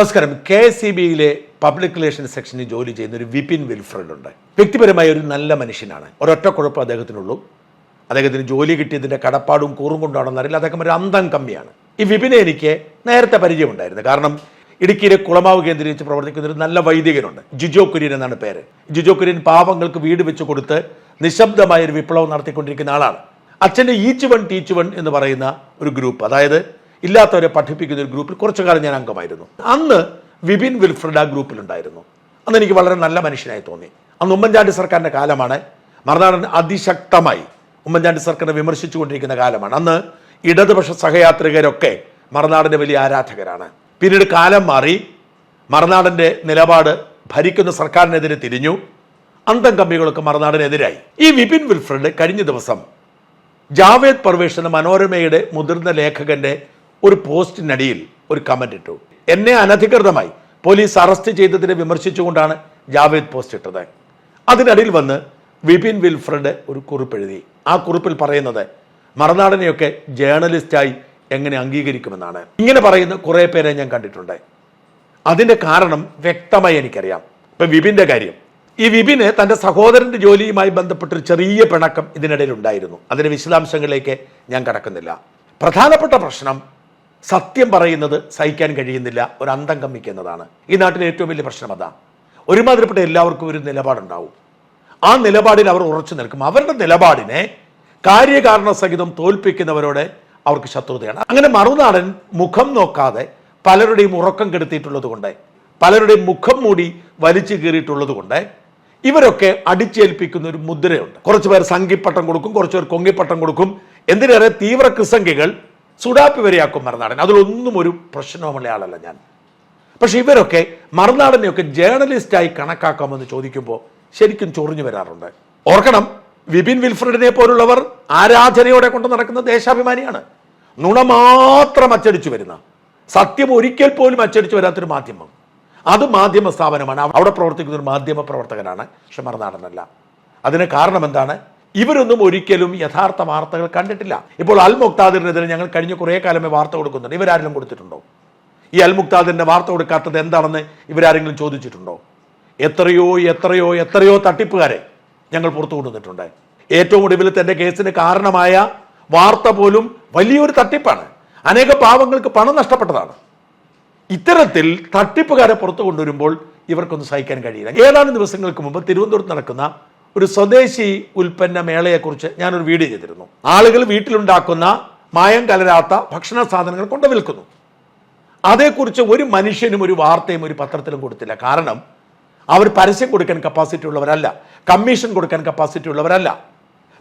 നമസ്കാരം. K S C ബിയിലെ public relation സെക്ഷനിൽ ജോലി ചെയ്യുന്ന ഒരു വിപിൻ വിൽഫ്രഡ് ഉണ്ട് വ്യക്തിപരമായ ഒരു നല്ല മനുഷ്യനാണ്. ഒരൊറ്റ കുഴപ്പം അദ്ദേഹത്തിനുള്ളൂ. അദ്ദേഹത്തിന് ജോലി കിട്ടിയതിന്റെ കടപ്പാടും കൂറും കൊണ്ടാണെന്ന് അറിയില്ല. അദ്ദേഹം ഒരു അന്തം കമ്മിയാണ്. ഈ വിപിനെ എനിക്ക് നേരത്തെ പരിചയമുണ്ടായിരുന്നു. കാരണം ഇടുക്കിയിലെ കുളമാവ് കേന്ദ്രീകരിച്ച് പ്രവർത്തിക്കുന്ന ഒരു നല്ല വൈദികനുണ്ട്. ജിജോ കുര്യൻ എന്നാണ് പേര്. ജിജോ കുര്യൻ പാവങ്ങൾക്ക് വീട് വെച്ച് കൊടുത്ത് നിശബ്ദമായ ഒരു വിപ്ലവം നടത്തിക്കൊണ്ടിരിക്കുന്ന ആളാണ്. അച്ഛന്റെ ഈച്ച് വൺ ടീച്ച് വൺ എന്ന് പറയുന്ന ഒരു ഗ്രൂപ്പ്. അതായത് ഇല്ലാത്തവരെ പഠിപ്പിക്കുന്ന ഒരു ഗ്രൂപ്പിൽ കുറച്ചു കാലം ഞാൻ അംഗമായിരുന്നു. അന്ന് വിപിൻ വിൽഫ്രഡ് ആ ഗ്രൂപ്പിലുണ്ടായിരുന്നു. അന്ന് എനിക്ക് വളരെ നല്ല മനുഷ്യനായി തോന്നി. അന്ന് ഉമ്മൻചാണ്ടി സർക്കാരിന്റെ കാലമാണ്. മറുനാടൻ അതിശക്തമായി ഉമ്മൻചാണ്ടി സർക്കാരിനെ വിമർശിച്ചുകൊണ്ടിരിക്കുന്ന കാലമാണ്. അന്ന് ഇടതുപക്ഷ സഹയാത്രികരൊക്കെ മറുനാടിന്റെ വലിയ ആരാധകരാണ്. പിന്നീട് കാലം മാറി. മറുനാടന്റെ നിലപാട് ഭരിക്കുന്ന സർക്കാരിനെതിരെ തിരിഞ്ഞു. അന്തം കമ്പികളൊക്കെ മറുനാടിനെതിരായി. ഈ വിപിൻ വിൽഫ്രഡ് കഴിഞ്ഞ ദിവസം ജാവേദ് പർവേഷ് എന്ന മനോരമയുടെ മുതിർന്ന ലേഖകന്റെ ഒരു പോസ്റ്റിനടിയിൽ ഒരു കമന്റ് ഇട്ടു. എന്നെ അനധികൃതമായി പോലീസ് അറസ്റ്റ് ചെയ്തതിനെ വിമർശിച്ചുകൊണ്ടാണ് ജാവേദ് പോസ്റ്റ് ഇട്ടത്. അതിനടിയിൽ വന്ന് വിപിൻ വിൽഫ്രഡ് ഒരു കുറിപ്പ് എഴുതി. ആ കുറിപ്പിൽ പറയുന്നത് മറുനാടനെയൊക്കെ ജേർണലിസ്റ്റായി എങ്ങനെ അംഗീകരിക്കുമെന്നാണ്. ഇങ്ങനെ പറയുന്ന കുറേ പേരെ ഞാൻ കണ്ടിട്ടുണ്ട്. അതിന്റെ കാരണം വ്യക്തമായി എനിക്കറിയാം. ഇപ്പൊ വിപിന്റെ കാര്യം. ഈ വിപിന് തന്റെ സഹോദരന്റെ ജോലിയുമായി ബന്ധപ്പെട്ടൊരു ചെറിയ പിണക്കം ഇതിനിടയിൽ ഉണ്ടായിരുന്നു. അതിന്റെ വിശദാംശങ്ങളിലേക്ക് ഞാൻ കടക്കുന്നില്ല. പ്രധാനപ്പെട്ട പ്രശ്നം സത്യം പറയുന്നത് സഹിക്കാൻ കഴിയുന്നില്ല ഒരു അന്തം കമ്മിക്കുന്നതാണ്. ഈ നാട്ടിലെ ഏറ്റവും വലിയ പ്രശ്നം അതാ. ഒരുമാതിരിപ്പെട്ട എല്ലാവർക്കും ഒരു നിലപാടുണ്ടാവും. ആ നിലപാടിൽ അവർ ഉറച്ചു നിൽക്കും. അവരുടെ നിലപാടിനെ കാര്യകാരണ സഹിതം തോൽപ്പിക്കുന്നവരോട് അവർക്ക് ശത്രുതയാണ്. അങ്ങനെ മറുനാടൻ മുഖം നോക്കാതെ പലരുടെയും ഉറക്കം കെടുത്തിയിട്ടുള്ളത് കൊണ്ട് പലരുടെയും മുഖം മൂടി വലിച്ചു കീറിയിട്ടുള്ളത് കൊണ്ട് ഇവരൊക്കെ അടിച്ചേൽപ്പിക്കുന്ന ഒരു മുദ്രയുണ്ട്. കുറച്ചുപേർ സംഘിപ്പട്ടം കൊടുക്കും കുറച്ചുപേർ കൊങ്ങിപ്പട്ടം കൊടുക്കും. എന്തിനേറെ തീവ്ര കൃസംഖികൾ സുഡാപ്പി വരെയാക്കും മറുനാടൻ. അതിലൊന്നും ഒരു പ്രശ്നവുമുള്ള ആളല്ല ഞാൻ. പക്ഷെ ഇവരൊക്കെ മറുനാടനെയൊക്കെ ജേർണലിസ്റ്റായി കണക്കാക്കാമെന്ന് ചോദിക്കുമ്പോൾ ശരിക്കും ചൊറിഞ്ഞു വരാറുണ്ട്. ഓർക്കണം വിപിൻ വിൽഫ്രഡിനെ പോലുള്ളവർ ആരാധനയോടെ കൊണ്ട് നടക്കുന്ന ദേശാഭിമാനിയാണ്. നുണ മാത്രം അച്ചടിച്ചു വരുന്ന സത്യം ഒരിക്കൽ പോലും അച്ചടിച്ചു വരാത്തൊരു മാധ്യമം. അത് മാധ്യമ സ്ഥാപനമാണ്. അവിടെ പ്രവർത്തിക്കുന്ന ഒരു മാധ്യമ പ്രവർത്തകനാണ്. പക്ഷെ മറുനാടനല്ല. അതിന് കാരണം എന്താണ്? ഇവരൊന്നും ഒരിക്കലും യഥാർത്ഥ വാർത്തകൾ കണ്ടിട്ടില്ല. ഇപ്പോൾ അൽ മുക്താദിറിനെതിരെ ഞങ്ങൾ കഴിഞ്ഞ കുറേ കാലമേ വാർത്ത കൊടുക്കുന്നുണ്ട്. ഇവരാരെങ്കിലും കൊടുത്തിട്ടുണ്ടോ? ഈ അൽ മുക്താദിന്റെ വാർത്ത കൊടുക്കാത്തത് എന്താണെന്ന് ഇവരാരെങ്കിലും ചോദിച്ചിട്ടുണ്ടോ? എത്രയോ എത്രയോ എത്രയോ തട്ടിപ്പുകാരെ ഞങ്ങൾ പുറത്തു കൊണ്ടുവന്നിട്ടുണ്ട്. ഏറ്റവും ഒടുവിലത്തെ എന്റെ കേസിന് കാരണമായ വാർത്ത പോലും വലിയൊരു തട്ടിപ്പാണ്. അനേക പാവങ്ങൾക്ക് പണം നഷ്ടപ്പെട്ടതാണ്. ഇത്തരത്തിൽ തട്ടിപ്പുകാരെ പുറത്തു കൊണ്ടുവരുമ്പോൾ ഇവർക്കൊന്നും സഹിക്കാൻ കഴിയില്ല. ഏതാനും ദിവസങ്ങൾക്ക് മുമ്പ് തിരുവനന്തപുരത്ത് നടക്കുന്ന ഒരു സ്വദേശി ഉൽപ്പന്ന മേളയെക്കുറിച്ച് ഞാനൊരു വീഡിയോ ചെയ്തിരുന്നു. ആളുകൾ വീട്ടിലുണ്ടാക്കുന്ന മായം കലരാത്ത ഭക്ഷണ സാധനങ്ങൾ കൊണ്ട് വിൽക്കുന്നു. അതേക്കുറിച്ച് ഒരു മനുഷ്യനും ഒരു വാർത്തയും ഒരു പത്രത്തിലും കൊടുത്തില്ല. കാരണം അവർ പരസ്യം കൊടുക്കാൻ കപ്പാസിറ്റി ഉള്ളവരല്ല. കമ്മീഷൻ കൊടുക്കാൻ കപ്പാസിറ്റി ഉള്ളവരല്ല.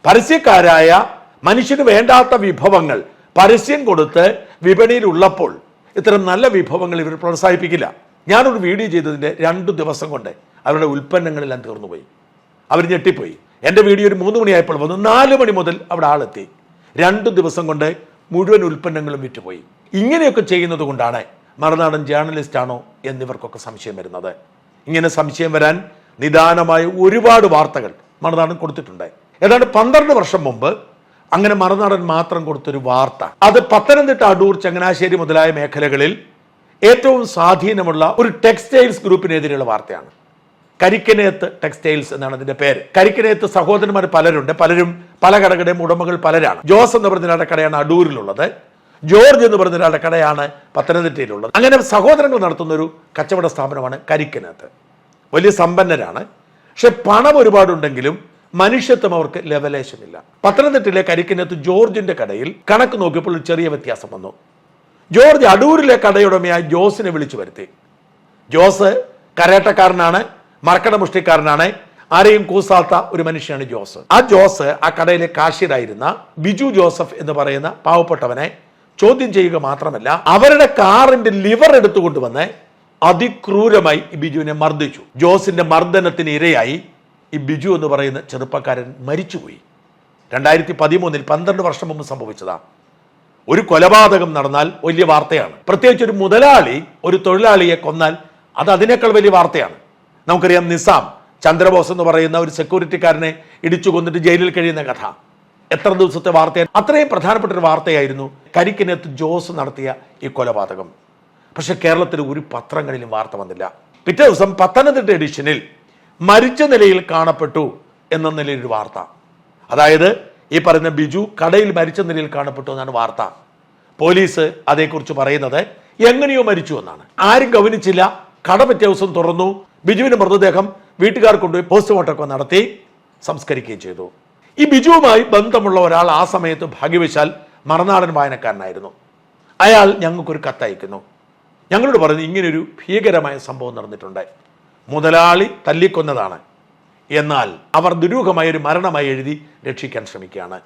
പരസ്യക്കാരായ മനുഷ്യന് വേണ്ടാത്ത വിഭവങ്ങൾ പരസ്യം കൊടുത്ത് വിപണിയിൽ ഉള്ളപ്പോൾ ഇത്തരം നല്ല വിഭവങ്ങൾ ഇവർ പ്രോത്സാഹിപ്പിക്കില്ല. ഞാനൊരു വീഡിയോ ചെയ്തതിന്റെ രണ്ടു ദിവസം കൊണ്ട് അവരുടെ ഉൽപ്പന്നങ്ങളെല്ലാം തീർന്നുപോയി. അവർ ഞെട്ടിപ്പോയി. എന്റെ വീഡിയോ ഒരു മൂന്ന് മണിയായപ്പോൾ വന്നു. നാല് മണി മുതൽ അവിടെ ആളെത്തി. രണ്ട് ദിവസം കൊണ്ട് മുഴുവൻ ഉൽപ്പന്നങ്ങളും വിറ്റുപോയി. ഇങ്ങനെയൊക്കെ ചെയ്യുന്നത് കൊണ്ടാണ് മറുനാടൻ ജേർണലിസ്റ്റാണോ എന്നിവർക്കൊക്കെ സംശയം വരുന്നത്. ഇങ്ങനെ സംശയം വരാൻ നിദാനമായ ഒരുപാട് വാർത്തകൾ മറുനാടൻ കൊടുത്തിട്ടുണ്ട്. ഏതാണ്ട് പന്ത്രണ്ട് വർഷം മുമ്പ് അങ്ങനെ മറുനാടൻ മാത്രം കൊടുത്തൊരു വാർത്ത. അത് പത്തനംതിട്ട അടൂർ ചങ്ങനാശ്ശേരി മുതലായ മേഖലകളിൽ ഏറ്റവും സ്വാധീനമുള്ള ഒരു ടെക്സ്റ്റൈൽസ് ഗ്രൂപ്പിനെതിരെയുള്ള വാർത്തയാണ്. കരിക്കനേത്ത് ടെക്സ്റ്റൈൽസ് എന്നാണ് അതിന്റെ പേര്. കരിക്കനേത്ത് സഹോദരന്മാർ പലരുണ്ട്. പലരും പല കടകളുടെയും ഉടമകൾ പലരാണ്. ജോസ് എന്ന് പറഞ്ഞ കടയാണ് അടൂരിലുള്ളത്. ജോർജ് എന്ന് പറഞ്ഞ ഒരാളുടെ കടയാണ് പത്തനംതിട്ടയിലുള്ളത്. അങ്ങനെ സഹോദരങ്ങൾ നടത്തുന്ന ഒരു കച്ചവട സ്ഥാപനമാണ് കരിക്കനേത്ത്. വലിയ സമ്പന്നരാണ്. പക്ഷെ പണം ഒരുപാടുണ്ടെങ്കിലും മനുഷ്യത്വം അവർക്ക് ലെവലേശമില്ല പത്തനംതിട്ടയിലെ കരിക്കനേത്ത് ജോർജിന്റെ കടയിൽ കണക്ക് നോക്കിയപ്പോൾ ഒരു ചെറിയ വ്യത്യാസം വന്നു. ജോർജ് അടൂരിലെ കടയുടമയായ ജോസിനെ വിളിച്ചു വരുത്തി. ജോസ് കരേട്ടക്കാരനാണ്. മറക്കട മുഷ്ടിക്കാരനാണ്. ആരെയും കൂസാത്ത ഒരു മനുഷ്യനാണ് ജോസ്. ആ ജോസ് ആ കടയിലെ കാശിയരായിരുന്ന ബിജു ജോസഫ് എന്ന് പറയുന്ന പാവപ്പെട്ടവനെ ചോദ്യം ചെയ്യുക മാത്രമല്ല അവരുടെ കാറിന്റെ ലിവർ എടുത്തുകൊണ്ടുവന്ന് അതിക്രൂരമായി ഈ ബിജുവിനെ മർദ്ദിച്ചു. ജോസിന്റെ മർദ്ദനത്തിന് ഇരയായി ഈ ബിജു എന്ന് പറയുന്ന ചെറുപ്പക്കാരൻ മരിച്ചുപോയി. രണ്ടായിരത്തി പതിമൂന്നിൽ പന്ത്രണ്ട് വർഷം മുമ്പ് സംഭവിച്ചതാ ഒരു കൊലപാതകം നടന്നാൽ വലിയ വാർത്തയാണ്. പ്രത്യേകിച്ച് ഒരു മുതലാളി ഒരു തൊഴിലാളിയെ കൊന്നാൽ അത് അതിനേക്കാൾ വലിയ വാർത്തയാണ്. നമുക്കറിയാം നിസാം ചന്ദ്രബോസ് എന്ന് പറയുന്ന ഒരു സെക്യൂരിറ്റിക്കാരനെ ഇടിച്ചു കൊന്നിട്ട് ജയിലിൽ കഴിയുന്ന കഥ. എത്ര ദിവസത്തെ വാർത്തയാണ് അത്രയും പ്രധാനപ്പെട്ട ഒരു വാർത്തയായിരുന്നു കരിക്കിനത്ത് ജോസ് നടത്തിയ ഈ കൊലപാതകം. പക്ഷെ കേരളത്തിൽ ഒരു പത്രങ്ങളിലും വാർത്ത വന്നില്ല. പിറ്റേ ദിവസം പത്തനംതിട്ട എഡിഷനിൽ മരിച്ച നിലയിൽ കാണപ്പെട്ടു എന്ന നിലയിലൊരു വാർത്ത. അതായത് ഈ പറയുന്ന ബിജു കടയിൽ മരിച്ച നിലയിൽ കാണപ്പെട്ടു എന്നാണ് വാർത്ത. പോലീസ് അതേക്കുറിച്ച് പറയുന്നത് എങ്ങനെയോ മരിച്ചു എന്നാണ്. ആരും ഗവനിച്ചില്ല. കട പിറ്റേ ദിവസം തുറന്നു. ബിജുവിന്റെ മൃതദേഹം വീട്ടുകാർ കൊണ്ടുപോയി പോസ്റ്റ്മോർട്ടമൊക്കെ നടത്തി സംസ്കരിക്കുകയും ചെയ്തു. ഈ ബിജുവുമായി ബന്ധമുള്ള ഒരാൾ ആ സമയത്ത് ഭാഗ്യവശാൽ മറനാടൻ വായനക്കാരനായിരുന്നു. അയാൾ ഞങ്ങൾക്കൊരു കത്തയക്കുന്നു. ഞങ്ങളോട് പറഞ്ഞു ഇങ്ങനൊരു ഭീകരമായ സംഭവം നടന്നിട്ടുണ്ട്. മുതലാളി തല്ലിക്കൊന്നതാണ്. എന്നാൽ അവർ ദുരൂഹമായ ഒരു മരണമായി എഴുതി രക്ഷിക്കാൻ ശ്രമിക്കുകയാണ്.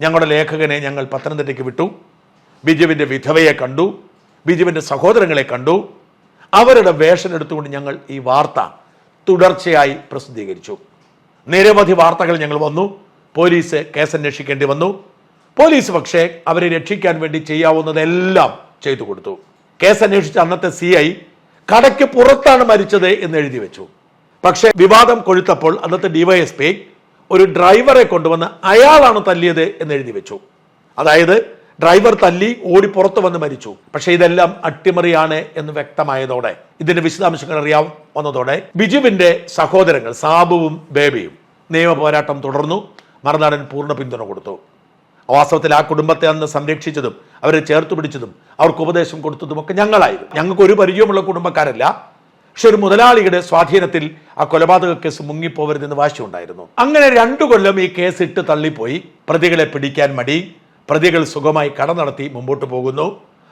ഞങ്ങളുടെ ലേഖകനെ ഞങ്ങൾ പത്തനംതിട്ടയ്ക്ക് വിട്ടു. ബിജുവിന്റെ വിധവയെ കണ്ടു. ബിജുവിന്റെ സഹോദരങ്ങളെ കണ്ടു. അവരുടെ വേഷം എടുത്തുകൊണ്ട് ഞങ്ങൾ ഈ വാർത്ത തുടർച്ചയായി പ്രസിദ്ധീകരിച്ചു. നിരവധി വാർത്തകൾ ഞങ്ങൾ വന്നു. പോലീസ് കേസ് അന്വേഷിക്കേണ്ടി വന്നു. പോലീസ് പക്ഷേ അവരെ രക്ഷിക്കാൻ വേണ്ടി ചെയ്യാവുന്നതെല്ലാം ചെയ്തു കൊടുത്തു. കേസ് അന്വേഷിച്ച അന്നത്തെ സി ഐ കടയ്ക്ക് പുറത്താണ് മരിച്ചത് എന്ന് എഴുതി വെച്ചു. പക്ഷേ വിവാദം കൊഴുത്തപ്പോൾ അന്നത്തെ ഡിവൈഎസ്പി ഒരു ഡ്രൈവറെ കൊണ്ടുവന്ന് അയാളാണ് തല്ലിയത് എന്ന് എഴുതി വെച്ചു. അതായത് ഡ്രൈവർ തല്ലി ഓടി പുറത്തു വന്ന് മരിച്ചു. പക്ഷെ ഇതെല്ലാം അട്ടിമറിയാണ് എന്ന് വ്യക്തമായതോടെ ഇതിന്റെ വിശദാംശങ്ങൾ അറിയാം വന്നതോടെ ബിജുവിന്റെ സഹോദരങ്ങൾ സാബുവും ബേബിയും നിയമ പോരാട്ടം തുടർന്നു മറുനാടൻ പൂർണ പിന്തുണ കൊടുത്തു. വാസ്തവത്തിൽ ആ കുടുംബത്തെ അന്ന് സംരക്ഷിച്ചതും അവരെ ചേർത്ത് പിടിച്ചതും അവർക്ക് ഉപദേശം കൊടുത്തതും ഒക്കെ ഞങ്ങളായിരുന്നു. ഞങ്ങൾക്ക് ഒരു പരിചയമുള്ള കുടുംബക്കാരല്ല. പക്ഷെ ഒരു മുതലാളിയുടെ സ്വാധീനത്തിൽ ആ കൊലപാതക കേസ് മുങ്ങിപ്പോവരുതെന്ന് വാശിയുണ്ടായിരുന്നു. അങ്ങനെ രണ്ടു കൊല്ലം ഈ കേസ് ഇട്ട് തള്ളിപ്പോയി. പ്രതികളെ പിടിക്കാൻ മടി പ്രതികൾ സുഖമായി കട നടത്തി മുമ്പോട്ട് പോകുന്നു.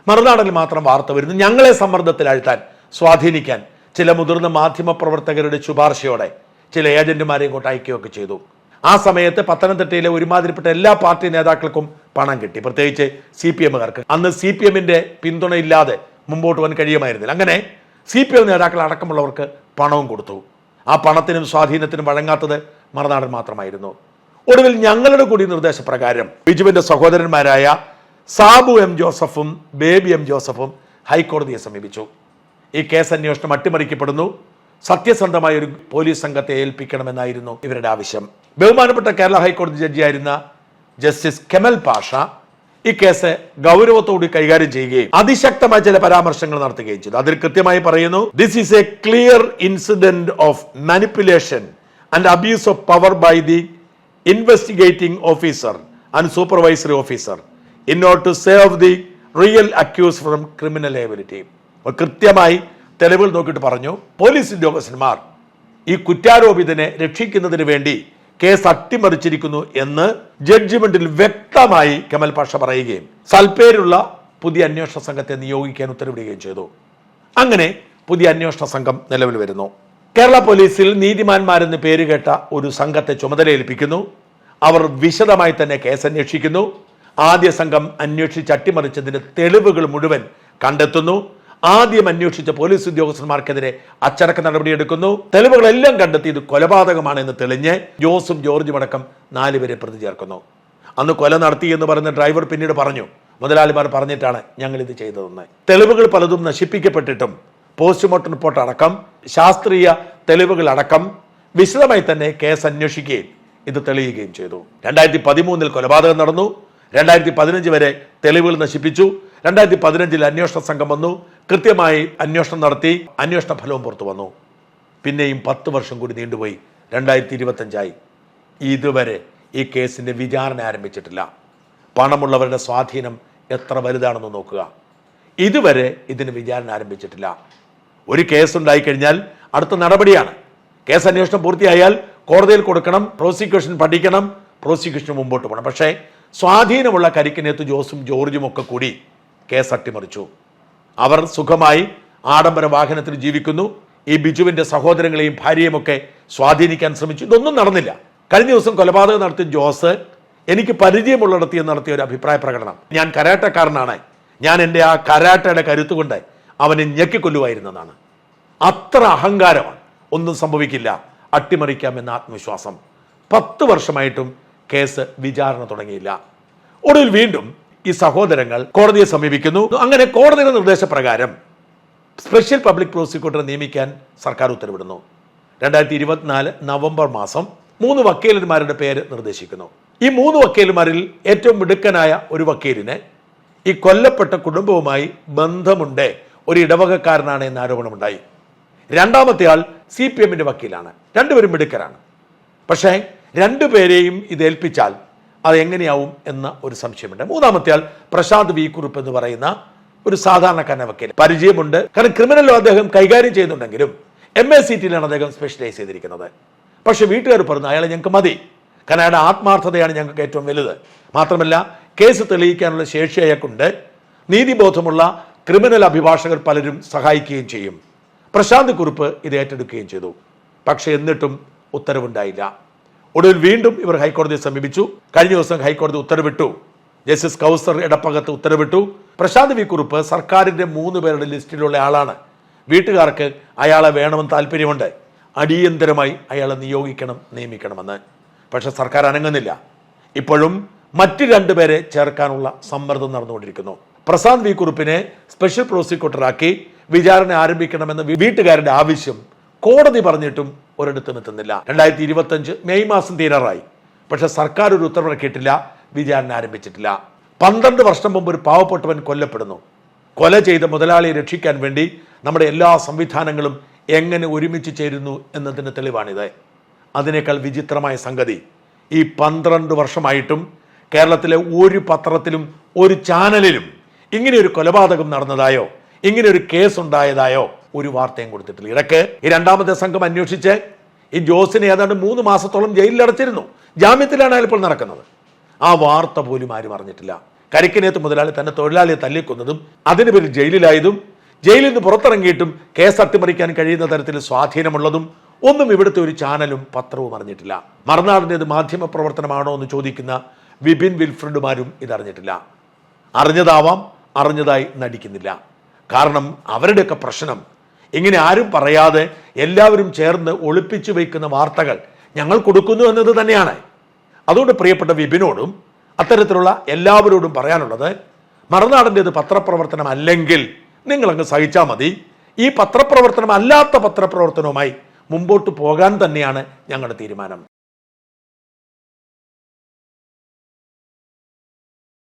മറുനാടനിൽ മാത്രം വാർത്ത വരുന്നു. ഞങ്ങളെ സമ്മർദ്ദത്തിലാഴ്ത്താൻ സ്വാധീനിക്കാൻ ചില മുതിർന്ന മാധ്യമ പ്രവർത്തകരുടെ ശുപാർശയോടെ ചില ഏജന്റുമാരെ ഇങ്ങോട്ട് അയക്കുകയൊക്കെ ചെയ്തു. ആ സമയത്ത് പത്തനംതിട്ടയിലെ ഒരുമാതിരിപ്പെട്ട എല്ലാ പാർട്ടി നേതാക്കൾക്കും പണം കിട്ടി. പ്രത്യേകിച്ച് സി പി എമ്മുകാർക്ക്. അന്ന് സി പി എമ്മിന്റെ പിന്തുണയില്ലാതെ മുമ്പോട്ട് പോകാൻ കഴിയുമായിരുന്നില്ല. അങ്ങനെ സി പി എം നേതാക്കൾ അടക്കമുള്ളവർക്ക് പണവും കൊടുത്തു. ആ പണത്തിനും സ്വാധീനത്തിനും വഴങ്ങാത്തത് മറുനാടൻ മാത്രമായിരുന്നു. ഒടുവിൽ ഞങ്ങളുടെ കൂടി നിർദ്ദേശപ്രകാരം ബിജുവിന്റെ സഹോദരന്മാരായ സാബു എം ജോസഫും ബേബി എം ജോസഫും ഹൈക്കോടതിയെ സമീപിച്ചു. ഈ കേസ് അന്വേഷണം അട്ടിമറിക്കപ്പെടുന്നു. സത്യസന്ധമായ ഒരു പോലീസ് സംഘത്തെ ഏൽപ്പിക്കണമെന്നായിരുന്നു ഇവരുടെ ആവശ്യം. ബഹുമാനപ്പെട്ട കേരള ഹൈക്കോടതി ജഡ്ജിയായിരുന്ന ജസ്റ്റിസ് കെമൽ പാഷ ഈ കേസ് ഗൗരവത്തോടെ കൈകാര്യം ചെയ്യുകയും അതിശക്തമായ ചില പരാമർശങ്ങൾ നടത്തുകയും ചെയ്തു. അതിൽ കൃത്യമായി പറയുന്നു this is a clear incident of manipulation and abuse of power by the investigating officer and supervisory officer in order to save the real accuse from criminal liability കൃത്യമായി തെളിവുകൾ നോക്കിയിട്ട് പറഞ്ഞു പോലീസ് ഉദ്യോഗസ്ഥന്മാർ ഈ കുറ്റാരോപിതനെ രക്ഷിക്കുന്നതിന് വേണ്ടി കേസ് അട്ടിമറിച്ചിരിക്കുന്നു എന്ന് ജഡ്ജ്മെന്റിൽ വ്യക്തമായി കമൽ പാഷ പറയുകയും സൽപ്പേരുള്ള പുതിയ അന്വേഷണ സംഘത്തെ നിയോഗിക്കാൻ ഉത്തരവിടുകയും ചെയ്തു. അങ്ങനെ പുതിയ അന്വേഷണ സംഘം നിലവിൽ വരുന്നു. കേരള പോലീസിൽ നീതിമാന്മാരെന്ന് പേരുകേട്ട ഒരു സംഘത്തെ ചുമതലയേൽപ്പിക്കുന്നു. അവർ വിശദമായി തന്നെ കേസ് അന്വേഷിക്കുന്നു ആദ്യ സംഘം അന്വേഷിച്ച് അട്ടിമറിച്ചതിന്റെ തെളിവുകൾ മുഴുവൻ കണ്ടെത്തുന്നു. ആദ്യം അന്വേഷിച്ച പോലീസ് ഉദ്യോഗസ്ഥന്മാർക്കെതിരെ അച്ചടക്ക നടപടിയെടുക്കുന്നു. തെളിവുകളെല്ലാം കണ്ടെത്തി ഇത് കൊലപാതകമാണ് എന്ന് തെളിഞ്ഞ് ജോസും ജോർജും അടക്കം നാലുപേരെ പ്രതി ചേർക്കുന്നു. അന്ന് കൊല നടത്തി എന്ന് പറഞ്ഞ ഡ്രൈവർ പിന്നീട് പറഞ്ഞു. മുതലാളിമാർ പറഞ്ഞിട്ടാണ് ഞങ്ങൾ ഇത് ചെയ്തതെന്ന്. തെളിവുകൾ പലതും നശിപ്പിക്കപ്പെട്ടിട്ടും പോസ്റ്റ്മോർട്ടം റിപ്പോർട്ട് അടക്കം ശാസ്ത്രീയ തെളിവുകൾ അടക്കം വിശദമായി തന്നെ കേസ് അന്വേഷിക്കുകയും ഇത് തെളിയുകയും ചെയ്തു. രണ്ടായിരത്തി പതിമൂന്നിൽ കൊലപാതകം നടന്നു. രണ്ടായിരത്തി പതിനഞ്ച് വരെ തെളിവുകൾ നശിപ്പിച്ചു. രണ്ടായിരത്തി പതിനഞ്ചിൽ അന്വേഷണ സംഘം വന്നു. കൃത്യമായി അന്വേഷണം നടത്തി. അന്വേഷണ ഫലവും പുറത്തു വന്നു. പിന്നെയും പത്ത് വർഷം കൂടി നീണ്ടുപോയി. രണ്ടായിരത്തി ഇരുപത്തഞ്ചായി ഇതുവരെ ഈ കേസിന്റെ വിചാരണ ആരംഭിച്ചിട്ടില്ല. പണമുള്ളവരുടെ സ്വാധീനം എത്ര വലുതാണെന്ന് നോക്കുക. ഇതുവരെ ഇതിന് വിചാരണ ആരംഭിച്ചിട്ടില്ല. ഒരു കേസ് ഉണ്ടായിക്കഴിഞ്ഞാൽ അടുത്ത നടപടിയാണ്. കേസ് അന്വേഷണം പൂർത്തിയായാൽ കോടതിയിൽ കൊടുക്കണം പ്രോസിക്യൂഷൻ പഠിക്കണം പ്രോസിക്യൂഷൻ മുമ്പോട്ട് പോകണം. പക്ഷേ സ്വാധീനമുള്ള കരിക്കിനേത്ത് ജോസും ജോർജും ഒക്കെ കൂടി കേസ് അട്ടിമറിച്ചു. അവർ സുഖമായി ആഡംബര വാഹനത്തിൽ ജീവിക്കുന്നു. ഈ ബിജുവിന്റെ സഹോദരങ്ങളെയും ഭാര്യയും ഒക്കെ സ്വാധീനിക്കാൻ ശ്രമിച്ചു. ഇതൊന്നും നടന്നില്ല. കഴിഞ്ഞ ദിവസം കൊലപാതകം നടത്തിയ ജോസ് എനിക്ക് പരിചയമുള്ളിടത്ത് നടത്തിയ ഒരു അഭിപ്രായ പ്രകടനം. ഞാൻ കരാട്ടക്കാരനാണ്. ഞാൻ എന്റെ ആ കരാട്ടയുടെ കരുത്തുകൊണ്ട് അവനെ ഞെക്കിക്കൊല്ലുമായിരുന്നതാണ് അത്ര അഹങ്കാരമാണ്. ഒന്നും സംഭവിക്കില്ല. അട്ടിമറിക്കാമെന്ന ആത്മവിശ്വാസം. പത്ത് വർഷമായിട്ടും കേസ് വിചാരണ തുടങ്ങിയില്ല. ഒടുവിൽ വീണ്ടും ഈ സഹോദരങ്ങൾ കോടതിയെ സമീപിക്കുന്നു. അങ്ങനെ കോടതിയുടെ നിർദ്ദേശപ്രകാരം സ്പെഷ്യൽ പബ്ലിക് പ്രോസിക്യൂട്ടറെ നിയമിക്കാൻ സർക്കാർ ഉത്തരവിടുന്നു. രണ്ടായിരത്തി ഇരുപത്തിനാല് നവംബർ മാസം മൂന്ന് വക്കീലന്മാരുടെ പേര് നിർദ്ദേശിക്കുന്നു. ഈ മൂന്ന് വക്കീലന്മാരിൽ ഏറ്റവും മിടുക്കനായ ഒരു വക്കീലിനെ ഈ കൊല്ലപ്പെട്ട കുടുംബവുമായി ബന്ധമുണ്ട്. ഒരു ഇടവകക്കാരനാണ് എന്ന ആരോപണമുണ്ടായി. രണ്ടാമത്തെ ആൾ സി പി എമ്മിന്റെ വക്കീലാണ്. രണ്ടുപേരും മിടുക്കരാണ്. പക്ഷേ രണ്ടുപേരെയും ഇത് ഏൽപ്പിച്ചാൽ അത് എങ്ങനെയാവും എന്ന ഒരു സംശയമുണ്ട്. മൂന്നാമത്തെ ആൾ പ്രശാന്ത് വി കുറുപ്പ് എന്ന് പറയുന്ന ഒരു സാധാരണക്കാരനെ വക്കീൽ. പരിചയമുണ്ട്. കാരണം ക്രിമിനൽ അദ്ദേഹം കൈകാര്യം ചെയ്യുന്നുണ്ടെങ്കിലും എം എ സി ടിയിലാണ് അദ്ദേഹം സ്പെഷ്യലൈസ് ചെയ്തിരിക്കുന്നത്. പക്ഷേ വീട്ടുകാർ പറഞ്ഞു അയാളെ ഞങ്ങൾക്ക് മതി. കാരണം അയാളുടെ ആത്മാർത്ഥതയാണ് ഞങ്ങൾക്ക് ഏറ്റവും വലുത്. മാത്രമല്ല കേസ് തെളിയിക്കാനുള്ള ശേഷി അയാൾക്കുണ്ട്. നീതിബോധമുള്ള ക്രിമിനൽ അഭിഭാഷകർ പലരും സഹായിക്കുകയും ചെയ്യും. പ്രശാന്ത് കുറുപ്പ് ഇത് ഏറ്റെടുക്കുകയും ചെയ്തു. പക്ഷെ എന്നിട്ടും ഉത്തരവുണ്ടായില്ല. ഒടുവിൽ വീണ്ടും ഇവർ ഹൈക്കോടതിയെ സമീപിച്ചു. കഴിഞ്ഞ ദിവസം ഹൈക്കോടതി ഉത്തരവിട്ടു. ജസ്റ്റിസ് കൗസർ ഇടപ്പകത്ത് ഉത്തരവിട്ടു. പ്രശാന്ത് വി കുറുപ്പ് സർക്കാരിന്റെ മൂന്ന് പേരുടെ ലിസ്റ്റിലുള്ള ആളാണ്. വീട്ടുകാർക്ക് അയാളെ വേണമെന്ന് താല്പര്യമുണ്ട്. അടിയന്തരമായി അയാളെ നിയോഗിക്കണം നിയമിക്കണമെന്ന്. പക്ഷെ സർക്കാർ അനങ്ങുന്നില്ല. ഇപ്പോഴും മറ്റ് രണ്ടുപേരെ ചേർക്കാനുള്ള സമ്മർദ്ദം നടന്നുകൊണ്ടിരിക്കുന്നു. പ്രശാന്ത് വി കുറുപ്പിനെ സ്പെഷ്യൽ പ്രോസിക്യൂട്ടറാക്കി വിചാരണ ആരംഭിക്കണമെന്ന വീട്ടുകാരുടെ ആവശ്യം കോടതി പറഞ്ഞിട്ടും ഒരിടത്തും എത്തുന്നില്ല രണ്ടായിരത്തി ഇരുപത്തഞ്ച് മെയ് മാസം തീരാറായി. പക്ഷെ സർക്കാർ ഒരു ഉത്തരവിറക്കിയിട്ടില്ല വിചാരണ ആരംഭിച്ചിട്ടില്ല. പന്ത്രണ്ട് വർഷം മുമ്പ് ഒരു പാവപ്പെട്ടവൻ കൊല്ലപ്പെടുന്നു. കൊല ചെയ്ത മുതലാളിയെ രക്ഷിക്കാൻ വേണ്ടി നമ്മുടെ എല്ലാ സംവിധാനങ്ങളും എങ്ങനെ ഒരുമിച്ച് ചേരുന്നു എന്നതിന് തെളിവാണിത്. അതിനേക്കാൾ വിചിത്രമായ സംഗതി ഈ പന്ത്രണ്ട് വർഷമായിട്ടും കേരളത്തിലെ ഒരു പത്രത്തിലും ഒരു ചാനലിലും ഇങ്ങനെ ഒരു കൊലപാതകം നടന്നതായോ? ഇങ്ങനെ ഒരു കേസ് ഉണ്ടായതായോ ഒരു വാർത്തയും കൊടുത്തിട്ടില്ല. ഇടയ്ക്ക് ഈ രണ്ടാമത്തെ സംഘം അന്വേഷിച്ച് ഈ ജോസിനെ ഏതാണ്ട് മൂന്ന് മാസത്തോളം ജയിലിൽ അടച്ചിരുന്നു. ജാമ്യത്തിലാണ് ഇപ്പോൾ നടക്കുന്നത്. ആ വാർത്ത പോലും ആരും അറിഞ്ഞിട്ടില്ല. കരിക്കിനേത്ത് മുതലാളി തന്നെ തൊഴിലാളിയെ തല്ലിക്കൊന്നതും അതിന് പേരിൽ ജയിലിലായതും ജയിലിൽ നിന്ന് പുറത്തിറങ്ങിയിട്ടും കേസ് അട്ടിമറിക്കാൻ കഴിയുന്ന തരത്തിൽ സ്വാധീനമുള്ളതും ഒന്നും ഇവിടുത്തെ ഒരു ചാനലും പത്രവും അറിഞ്ഞിട്ടില്ല. മറുനാടിന്റെത് മാധ്യമ പ്രവർത്തനമാണോ എന്ന് ചോദിക്കുന്ന വിപിൻ വിൽഫ്രണ്ടുമാരും ഇതറിഞ്ഞിട്ടില്ല. അറിഞ്ഞതാവാം അറിഞ്ഞതായി നടിക്കുന്നില്ല. കാരണം അവരുടെയൊക്കെ പ്രശ്നം ഇങ്ങനെ ആരും പറയാതെ എല്ലാവരും ചേർന്ന് ഒളിപ്പിച്ചു വയ്ക്കുന്ന വാർത്തകൾ ഞങ്ങൾ കൊടുക്കുന്നു എന്നത് തന്നെയാണ്. അതുകൊണ്ട് പ്രിയപ്പെട്ട വിപിനോടും അത്തരത്തിലുള്ള എല്ലാവരോടും പറയാനുള്ളത് മറുനാടിന്റെത് പത്രപ്രവർത്തനം അല്ലെങ്കിൽ നിങ്ങളങ്ങ് സഹിച്ചാൽ മതി. ഈ പത്രപ്രവർത്തനം അല്ലാത്ത പത്രപ്രവർത്തനവുമായി മുമ്പോട്ട് പോകാൻ തന്നെയാണ് ഞങ്ങളുടെ തീരുമാനം.